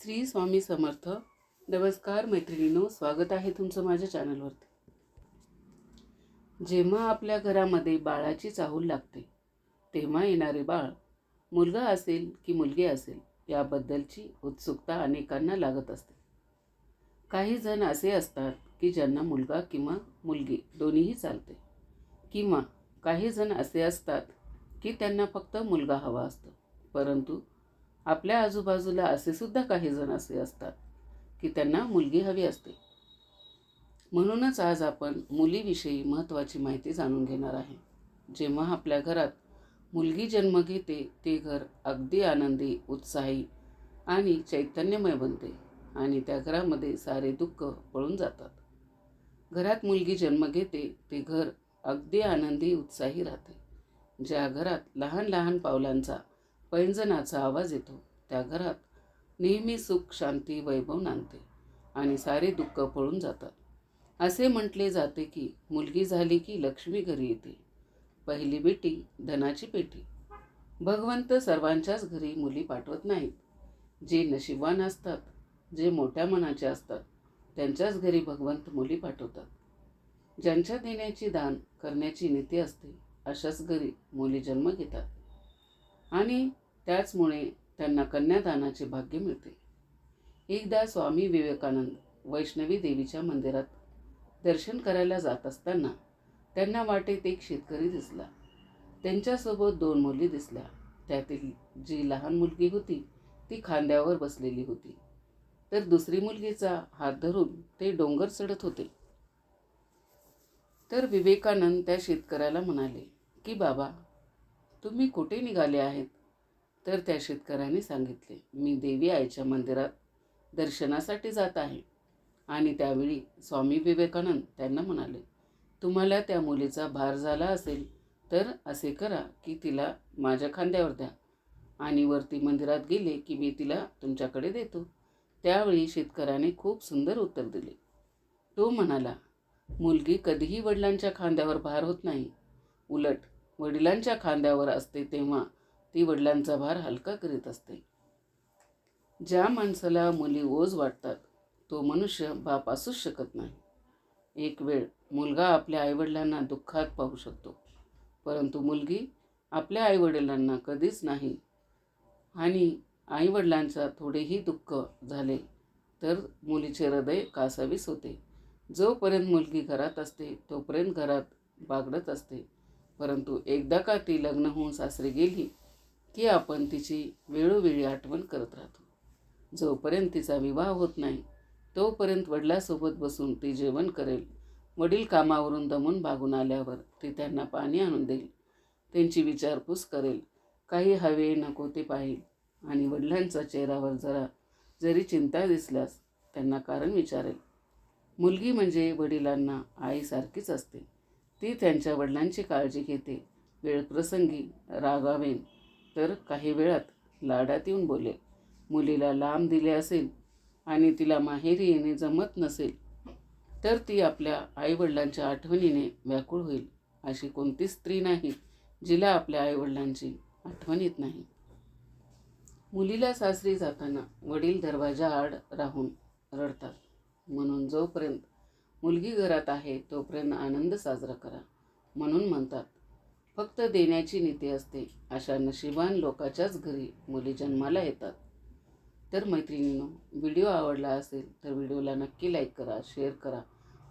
श्री स्वामी समर्थ. नमस्कार मैत्रिणींनो स्वागत आहे तुमचं माझ्या चॅनलवरती. जेव्हा आपल्या घरामध्ये बाळाची चाहूल लागते तेव्हा येणारे बाळ मुलगा असेल की मुलगी असेल याबद्दलची उत्सुकता अनेकांना लागत असते. काही जण असे असतात की ज्यांना मुलगा किंवा मुलगी दोन्हीही चालते किंवा काही जण असे असतात की त्यांना फक्त मुलगा हवा असतो परंतु आपल्या आजूबाजूला असे सुद्धा काही जण असे असतात की त्यांना मुलगी हवी असते. म्हणूनच आज आपण मुलीविषयी महत्त्वाची माहिती जाणून घेणार आहे. जेव्हा आपल्या घरात मुलगी जन्म घेते ते घर अगदी आनंदी उत्साही आणि चैतन्यमय बनते आणि त्या घरामध्ये सारे दुःख पळून जातात. घरात मुलगी जन्म घेते ते घर अगदी आनंदी उत्साही राहते. ज्या घरात लहान लहान पावलांचा पैंजनाचा आवाज येतो. त्या घरात नेहमी सुख शांती वैभव नांदते आणि सारे दुःख पळून जातात. असे म्हटले जाते की मुलगी झाली की लक्ष्मी घरी येते. पहिली बेटी धनाची पेटी. भगवंत सर्वांच्याच घरी मुली पाठवत नाहीत. जे नशिबवान असतात जे मोठ्या मनाचे असतात त्यांच्याच घरी भगवंत मुली पाठवतात. ज्यांच्या देण्याची दान करण्याची नीती असते अशाच घरी मुली जन्म घेतात. आणि त्याचमुळे त्यांना कन्यादानाचे भाग्य मिळते. एकदा स्वामी विवेकानंद वैष्णवी देवीच्या मंदिरात दर्शन करायला जात असताना त्यांना वाटेत एक शेतकरी दिसला. त्यांच्यासोबत दोन मुली दिसल्या. त्यातील जी लहान मुलगी होती ती खांद्यावर बसलेली होती. तर दुसरी मुलगीचा हात धरून ते डोंगर चढत होते. तर विवेकानंद त्या शेतकऱ्याला म्हणाले की बाबा तुम्ही कुठे निघाले आहेत? तर त्या शेतकऱ्याने सांगितले मी देवी आईच्या मंदिरात दर्शनासाठी जात आहे. आणि त्यावेळी स्वामी विवेकानंद त्यांना म्हणाले तुम्हाला त्या मुलीचा भार झाला असेल तर असे करा की तिला माझ्या खांद्यावर द्या. आणि वरती मंदिरात गेले की मी तिला तुमच्याकडे देतो. त्यावेळी शेतकऱ्याने खूप सुंदर उत्तर दिले. तो म्हणाला मुलगी कधीही वडिलांच्या खांद्यावर भार होत नाही. उलट वडिलांच्या खांद्यावर असते तेव्हा ती वडिलांचा भार हलका करीत असते. ज्या माणसाला मुली ओझ वाटतात तो मनुष्य बाप असूच शकत नाही. एक वेळ मुलगा आपल्या आईवडिलांना दुःखात पाहू शकतो परंतु मुलगी आपल्या आईवडिलांना कधीच नाही. आणि आईवडिलांचा थोडेही दुःख झाले तर मुलीचे हृदय कासावीस होते. जोपर्यंत मुलगी घरात असते तोपर्यंत घरात बागडत असते. परंतु एकदा का ती लग्न होऊन सासरी गेली की आपण तिची वेळोवेळी आठवण करत राहतो. जोपर्यंत तिचा विवाह होत नाही तोपर्यंत वडिलासोबत बसून ती जेवण करेल. वडील कामावरून दमून भागून आल्यावर ती त्यांना पाणी आणून देईल. त्यांची विचारपूस करेल. काही हवे नको ते पाहिल. आणि वडिलांचा चेहऱ्यावर जरा जरी चिंता दिसल्यास त्यांना कारण विचारेल. मुलगी म्हणजे वडिलांना आईसारखीच असते. ती त्यांच्या वडिलांची काळजी घेते. वेळप्रसंगी रागावेन. तर काही वेळात लाडात येऊन बोलेल मुलीला लांब दिले असेल आणि तिला माहेरी येणे जमत नसेल तर ती आपल्या आईवडिलांच्या आठवणीने व्याकुळ होईल. अशी कोणती स्त्री नाही जिला आपल्या आईवडिलांची आठवण येत नाही. मुलीला सासरी जाताना वडील दरवाजा आड राहून रडतात. म्हणून जोपर्यंत मुलगी घरात आहे तोपर्यंत आनंद साजरा करा म्हणून म्हणतात. फक्त देण्याची नीती असते अशा नशिबान लोकाच्याच घरी मुली जन्माला येतात. तर मैत्रिणींनो व्हिडिओ आवडला असेल तर व्हिडिओला नक्की लाईक करा शेअर करा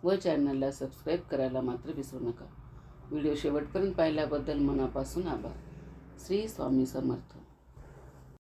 व चॅनलला सबस्क्राईब करायला मात्र विसरू नका. व्हिडिओ शेवटपर्यंत पाहिल्याबद्दल मनापासून आभार. श्री स्वामी समर्थ.